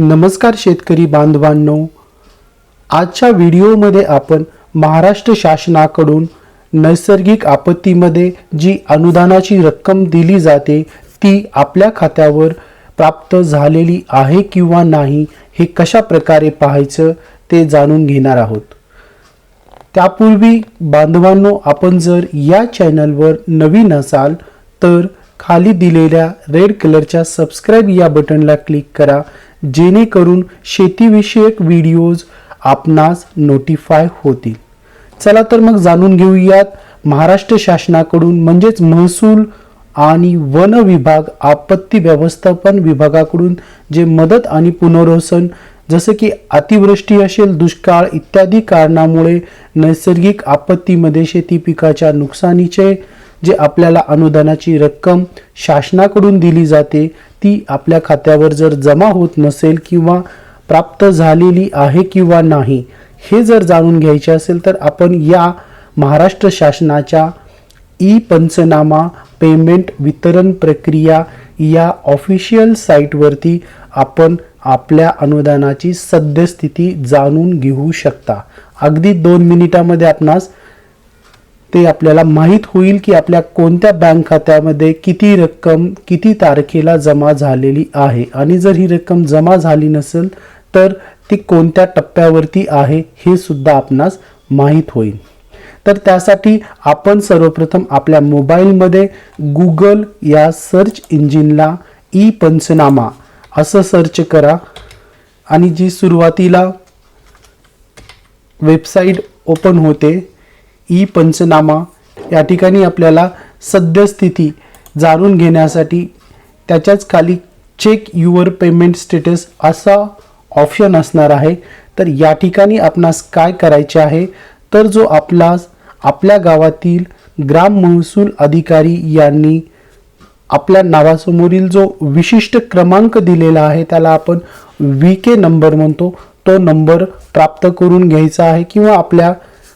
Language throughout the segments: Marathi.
नमस्कार शेतकरी बांधवांनो. आजच्या व्हिडिओमध्ये आपण महाराष्ट्र शासनाकडून नैसर्गिक आपत्तीमध्ये जी अनुदानाची रक्कम दिली जाते ती आपल्या खात्यावर प्राप्त झालेली आहे किंवा नाही हे कशा प्रकारे पाहायचं ते जाणून घेणार आहोत. त्यापूर्वी बांधवांनो आपण जर या चॅनलवर नवीन असाल तर खाली दिलेल्या रेड कलरच्या सबस्क्राईब या बटनला क्लिक करा. जेणेकरून शेतीविषयक व्हिडिओज आपणास नोटिफाय होतील. चला तर मग जाणून घेऊयात. महाराष्ट्र शासनाकडून म्हणजेच महसूल आणि वन विभाग आपत्ती व्यवस्थापन विभागाकडून जे मदत आणि पुनर्वसन जसं की अतिवृष्टी असेल दुष्काळ इत्यादी कारणामुळे नैसर्गिक आपत्तीमध्ये शेती पिकाच्या नुकसानीचे जे आपल्याला अनुदानाची रक्कम शासनाकडून दिली जाते ती आपल्या खात्यावर जर जमा होत नसेल किंवा प्राप्त झालेली आहे किंवा नाही हे जर जाणून घ्यायचे असेल तर आपण या महाराष्ट्र शासनाच्या ई पंचनामा पेमेंट वितरण प्रक्रिया या ऑफिशियल साईटवरती आपण आपल्या अनुदानाची सद्यस्थिती जाणून घेऊ शकता. अगदी दोन मिनिटामध्ये आपणास ते आपल्याला माहीत होईल की आपल्या कोणत्या बँक खात्यामध्ये किती रक्कम किती तारखेला जमा झालेली आहे. आणि जर ही रक्कम जमा झाली नसेल तर ती कोणत्या टप्प्यावरती आहे हे सुद्धा आपणास माहीत होईल. तर त्यासाठी आपण सर्वप्रथम आपल्या मोबाईलमध्ये गुगल या सर्च इंजिनला ई पंचनामा असं सर्च करा. आणि जी सुरुवातीला वेबसाईट ओपन होते ई पंचनामा या ठिकाणी आपल्याला सद्यस्थिती जाणून घेण्यासाठी त्याच्याच खाली चेक युअर पेमेंट स्टेटस असा ऑप्शन असणार आहे. तर या ठिकाणी आपणास काय करायचे आहे? तर जो आपला आपल्या गावातील ग्राम महसूल अधिकारी यांनी आपल्या नावासमोरील जो विशिष्ट क्रमांक दिलेला आहे त्याला आपण व्ही के नंबर म्हणतो. तो नंबर प्राप्त करून घ्यायचा आहे किंवा आपल्या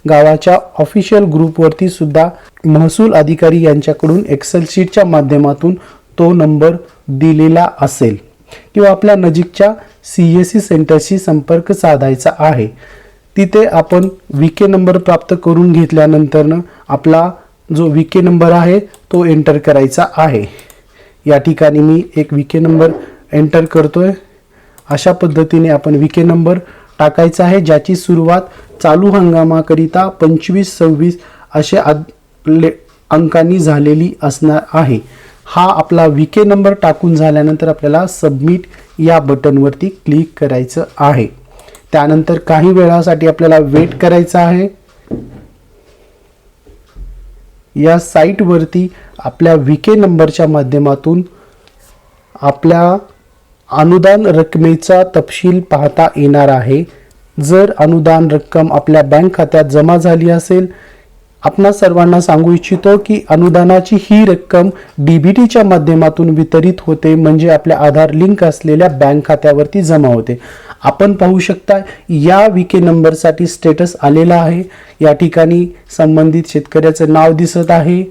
गावाच्या ऑफिशियल ग्रुपवरती सुद्धा महसूल अधिकारी यांच्याकडून एक्सेल शीटच्या माध्यमातून तो नंबर दिलेला असेल किंवा आपल्या नजीकच्या सी एस सी सेंटरशी संपर्क साधायचा आहे. तिथे आपण विके के नंबर प्राप्त करून घेतल्यानंतरनं आपला जो विके के नंबर आहे तो एंटर करायचा आहे. या ठिकाणी मी एक विके के नंबर एंटर करतोय. अशा पद्धतीने आपण विके के नंबर टाकायचा आहे ज्याची सुरुवात चालू हंगामाकरिता पंचवीस सव्वीस असे ले अंकांनी झालेली असणार आहे. हा आपला विके के नंबर टाकून झाल्यानंतर आपल्याला सबमिट या बटनवरती क्लिक करायचं आहे. त्यानंतर काही वेळासाठी आपल्याला वेट करायचं आहे. या साईटवरती आपल्या विके के नंबरच्या माध्यमातून आपल्या अनुदान रकमेचा तपशील पाहता येणार आहे. जर अनुदान रक्कम आपल्या बँक खात्यात जमा झाली असेल आपणा सर्वांना सांगू इच्छितो की अनुदानाची ही रक्कम डीबीटीच्या माध्यमातून वितरित होते म्हणजे आपल्या आधार लिंक असलेल्या बँक खात्यावरती जमा होते. आपण पाहू शकता या विके नंबरसाठी स्टेटस आलेला आहे. या ठिकाणी संबंधित शेतकऱ्याचं नाव दिसत आहे.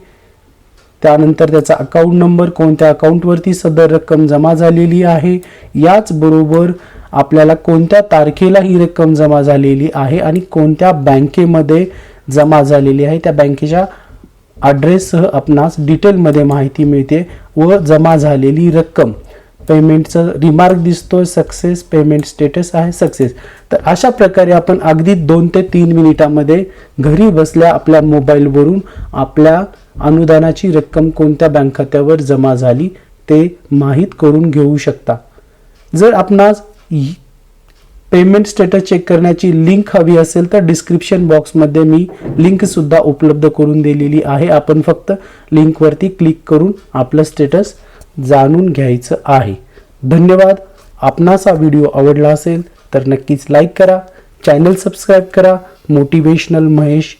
त्यानंतर त्याचा अकाउंट नंबर कोणत्या अकाउंटवरती सदर रक्कम जमा झालेली आहे याचबरोबर आपल्याला कोणत्या तारखेला ही रक्कम जमा झालेली आहे आणि कोणत्या बँकेमध्ये जमा झालेली आहे त्या बँकेच्या ॲड्रेससह आपणास डिटेलमध्ये माहिती मिळते व जमा झालेली रक्कम. पेमेंटचं रिमार्क दिसतोय सक्सेस पेमेंट स्टेटस आहे सक्सेस तर अशा प्रकारे आपण अगदी दोन ते तीन मिनिटामध्ये घरी बसल्या आपल्या मोबाईलवरून आपल्या अनुदानाची रक्कम कोणत्या बँक खात्यावर जमा झाली ते माहीत करून घेऊ शकता. जर आपणास पेमेंट स्टेटस चेक करण्याची लिंक हवी असेल तर डिस्क्रिप्शन बॉक्समध्ये मी लिंक सुद्धा उपलब्ध करून दिलेली आहे. आपण फक्त लिंकवरती क्लिक करून आपलं स्टेटस जाणून घ्यायचं आहे. धन्यवाद. आपणास हा व्हिडिओ आवडला असेल तर नक्कीच लाईक करा चॅनल सबस्क्राईब करा मोटिवेशनल महेश